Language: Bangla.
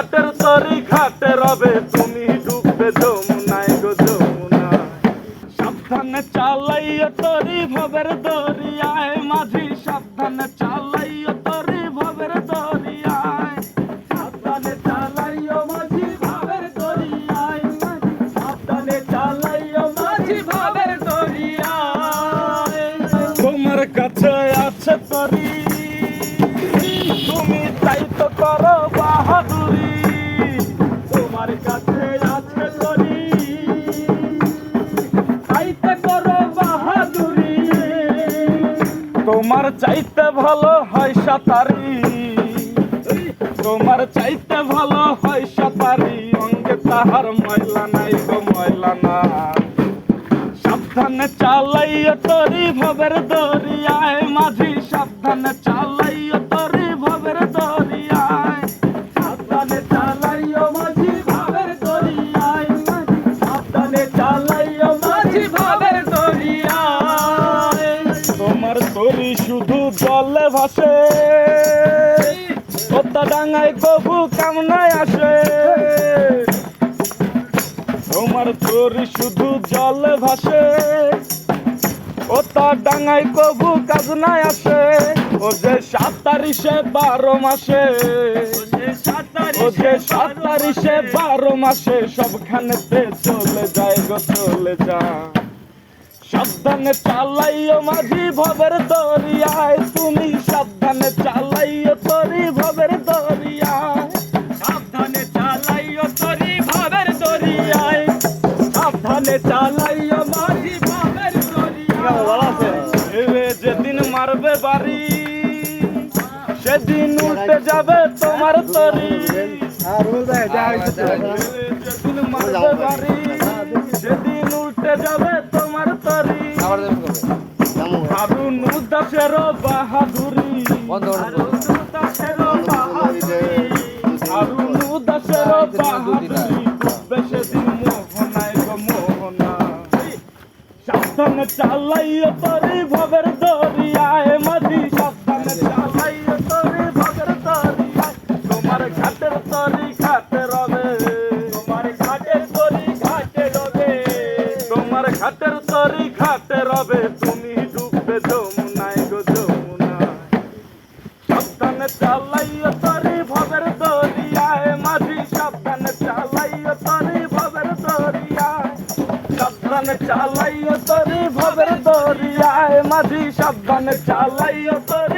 ঘাটের তরি ঘাটে রবে, তুমি ডুববে যমুনায় গো যমুনা। সাবধানে চালাইয়া তরি ভবের দরিয়ায়, মাঝি সাবধানে চালাই তোমার চাইতে ভালো হয় সাঁতারি। তোমার চাইতে ভালো হয় সাঁতারি। অঙ্গে তাহার ময়লা নাই গো, ময়লা না সাবধানে চালাই তরি, ভবের দরিয়ায় মাঝি। সাবধানে চালাইও তরি শুধু জলে ভাসে। ওটা ডাঙায় কবু কামনায় আসে। তোমার তরি শুধু জলে ভাসে। ও তার ডাঙায় কবু কাজ নাই আসে। ও যে সাত তারিখে বারো মাসে। ও যে সাত তারিখে বারো মাসে সবখানেতে চলে যায় গো, চলে যায়। সাবধানে চালাইও মাঝি ভবের দরিয়ায়। তুমি সাবধানে চালাইও তরি ভবের দরিয়ায়। সাবধানে চালাইও তরি ভবের দরিয়ায়। সাবধানে চালাইও মাঝি ভবের দরিয়ায়। যেদিন মারবে বাড়ি সেদিন উল্টে যাবে তোমার তরি। যেদিন মারবে বাড়ি সেদিন উল্টে যাবে তোমার তরি। হারুন উদাসের বাহাদুরি। হারুন উদাসের বাহাদুরি। বাহাদুরি। দিন মোহনায় মোহনা। সাবধানে চালাইও তরি ঘাটের তরি ঘাটে রবে, তুমি ডুববে যমুনায় গো যমুনায়। সাবধানে চালাইও তরি ভবের দরিয়ায়, মাঝি সাবধানে চালাইও তরি ভবের দরিয়ায়। সাবধানে চালাইও তরি ভবের দরিয়ায়, মাঝি সাবধানে চালাইও তরি